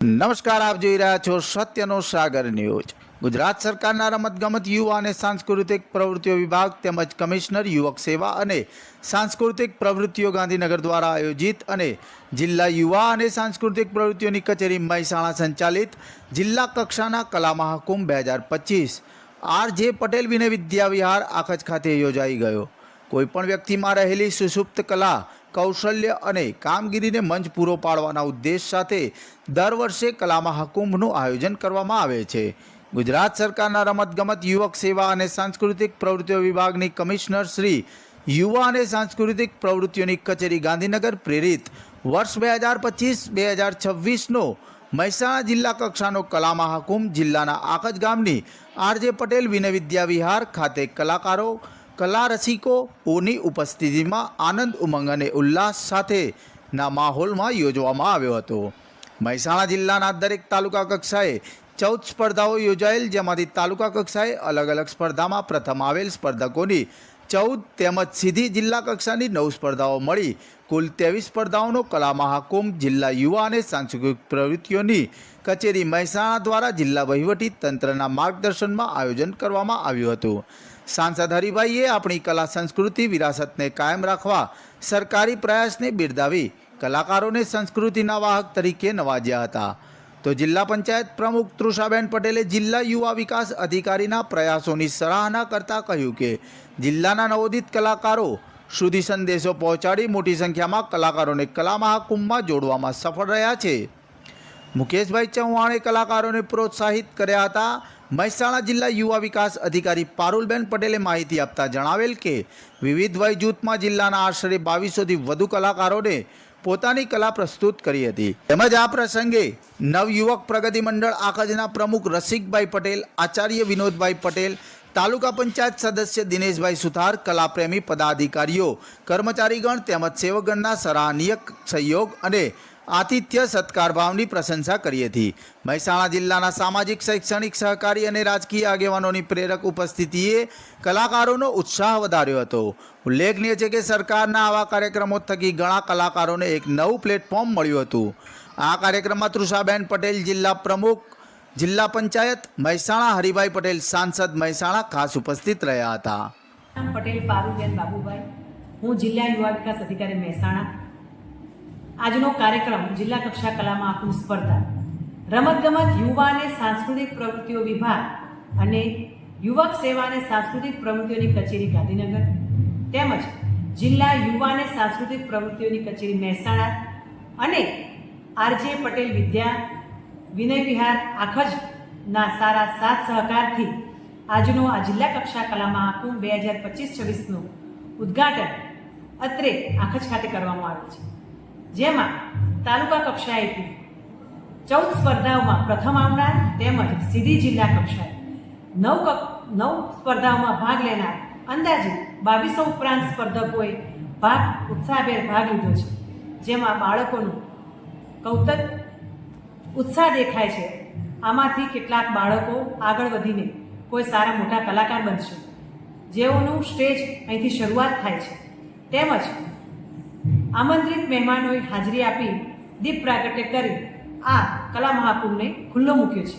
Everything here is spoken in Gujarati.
નમસ્કાર, આપ જોઈ રહ્યા છો સત્યનો સાગર ન્યૂઝ. ગુજરાત સરકારના રમતગમત, યુવા અને સાંસ્કૃતિક પ્રવૃત્તિઓ વિભાગ તેમજ કમિશનર, યુવક સેવા અને સાંસ્કૃતિક પ્રવૃત્તિઓ ગાંધીનગર દ્વારા આયોજિત અને જિલ્લા યુવા અને સાંસ્કૃતિક પ્રવૃત્તિઓની કચેરી મહેસાણા સંચાલિત જિલ્લા કક્ષાના કલા મહાકુંભ બે હજાર પચીસ. આર જે પટેલ વિનય વિદ્યાવિહાર આખજ ખાતે યોજાઈ ગયો. કોઈપણ વ્યક્તિમાં રહેલી સુષુપ્ત કલા કૌશલ્ય અને કામગીરીને મંચ પૂરો પાડવાના ઉદ્દેશ સાથે દર વર્ષે કલા મહાકુંભનું આયોજન કરવામાં આવે છે. ગુજરાત સરકારના રમતગમત યુવક સેવા અને સાંસ્કૃતિક પ્રવૃત્તિઓ વિભાગની કમિશનર શ્રી યુવા અને સાંસ્કૃતિક પ્રવૃત્તિઓની કચેરી ગાંધીનગર પ્રેરિત વર્ષ બે હજાર પચીસ બે હજાર છવ્વીસનો મહેસાણા જિલ્લા કક્ષાનો કલા મહાકુંભ જિલ્લાના આખજ ગામની આરજે પટેલ વિનય વિદ્યા વિહાર ખાતે કલાકારો કલા રસિકોની ઉપસ્થિતિમાં આનંદ ઉમંગ અને ઉલ્લાસ સાથેના માહોલમાં યોજવામાં આવ્યો હતો. મહેસાણા જિલ્લાના દરેક તાલુકા કક્ષાએ ચૌદ સ્પર્ધાઓ યોજાયેલ, જેમાંથી તાલુકા કક્ષાએ અલગ અલગ સ્પર્ધામાં પ્રથમ આવેલ સ્પર્ધકોની ચૌદ તેમજ સીધી જિલ્લા કક્ષાની નવ સ્પર્ધાઓ મળી. કુલ ત્રેવીસ સ્પર્ધાઓનો કલા મહાકુંભ જિલ્લા યુવા અને સાંસ્કૃતિક પ્રવૃત્તિઓની કચેરી મહેસાણા દ્વારા જિલ્લા વહીવટી તંત્રના માર્ગદર્શનમાં આયોજન કરવામાં આવ્યું હતું. સાંસદ હરિભાઈએ આપણી કલા સંસ્કૃતિ વિરાસતને કાયમ રાખવા સરકારી પ્રયાસને બિરદાવી કલાકારોને સંસ્કૃતિના વાહક તરીકે નવાજ્યા હતા. તો જિલ્લા પંચાયત પ્રમુખ તૃષાબેન પટેલે જિલ્લા યુવા વિકાસ અધિકારીના પ્રયાસોની સરાહના કરતા કહ્યું કે, જિલ્લાના નવોદિત કલાકારો સુધી સંદેશો પહોંચાડી મોટી સંખ્યામાં કલાકારોને કલા મહાકુંભમાં જોડવામાં સફળ રહ્યા છે. મુકેશભાઈ ચૌહાણે કલાકારોને પ્રોત્સાહિત કર્યા હતા. મહેસાણા જિલ્લા યુવા વિકાસ અધિકારી પારુલબેન પટેલે માહિતી આપતા જણાવેલ કે, વિવિધ વય જૂથમાં જિલ્લાના આશરે બાવીસોથી વધુ કલાકારોને પોતાની કલા પ્રસ્તુત કરી હતી. તેમજ આ પ્રસંગે નવયુવક પ્રગતિ મંડળ આખજના પ્રમુખ રસિકભાઈ પટેલ, આચાર્ય વિનોદભાઈ પટેલ, તાલુકા પંચાયત સદસ્ય દિનેશભાઈ સુથાર, કલાપ્રેમી પદાધિકારીઓ, કર્મચારીગણ તેમજ સેવકગણના સરાહનીય સહયોગ અને આતિથ્ય સત્કાર ભાવની પ્રશંસા કરી હતી મહેસાણા જિલ્લાના સામાજિક, શૈક્ષણિક સહકારી અને રાજકીય આગેવાનોની પ્રેરક ઉપસ્થિતિએ કલાકારોનો ઉત્સાહ વધાર્યો હતો. ઉલ્લેખનીય છે કે સરકારના આવા કાર્યક્રમો થકી ઘણા કલાકારોને એક નવું પ્લેટફોર્મ મળ્યું હતું. આ કાર્યક્રમમાં તૃષાબેન પટેલ જિલ્લા પ્રમુખ, જિલ્લા પંચાયત, મહેસાણા હરિભાઈ પટેલ, સાંસદ મહેસાણા ખાસ ઉપસ્થિત રહ્યા હતા. પટેલ પારુબેન બાબુભાઈ. હું જિલ્લા યુવા વિકાસ અધિકારી મહેસાણા. આજનો કાર્યક્રમ જિલ્લા કક્ષા કલા મહાકુંભ સ્પર્ધા. રમતગમત, યુવા અને સાંસ્કૃતિક પ્રવૃત્તિઓ વિભાગ અને યુવક સેવા અને સાંસ્કૃતિક પ્રવૃત્તિઓની કચેરી ગાંધીનગર. તેમજ જિલ્લા યુવા અને સાંસ્કૃતિક પ્રવૃત્તિઓની કચેરી મહેસાણા અને આરજે પટેલ વિદ્યા, વિનય વિહાર આખજના સારા સાથ સહકારથી આજનો આ જિલ્લા કક્ષા કલા મહાકુંભ બે હજાર પચીસ છવ્વીસનું ઉદ્ઘાટન અત્રે આખજ ખાતે કરવામાં આવ્યું છે. જેમાં તાલુકા કક્ષાએથી ચૌદ સ્પર્ધાઓમાં પ્રથમ આવનાર તેમજ સીધી જિલ્લા કક્ષાએ નવ નવ સ્પર્ધાઓમાં ભાગ લેનાર અંદાજે બાવીસો ઉપરાંત સ્પર્ધકોએ ભાગ, ઉત્સાહભેર ભાગ લીધો છે. જેમાં બાળકોનું કૌતક ઉત્સાહ દેખાય છે. આમાંથી કેટલાક બાળકો આગળ વધીને કોઈ સારા મોટા કલાકાર બનશે. જેઓનું સ્ટેજ અહીંથી શરૂઆત થાય છે. તેમજ આમંત્રિત મહેમાનોએ હાજરી આપી દીપ પ્રાગટ્ય કરી આ કલા મહાકુંભને ખુલ્લો મૂક્યો છે.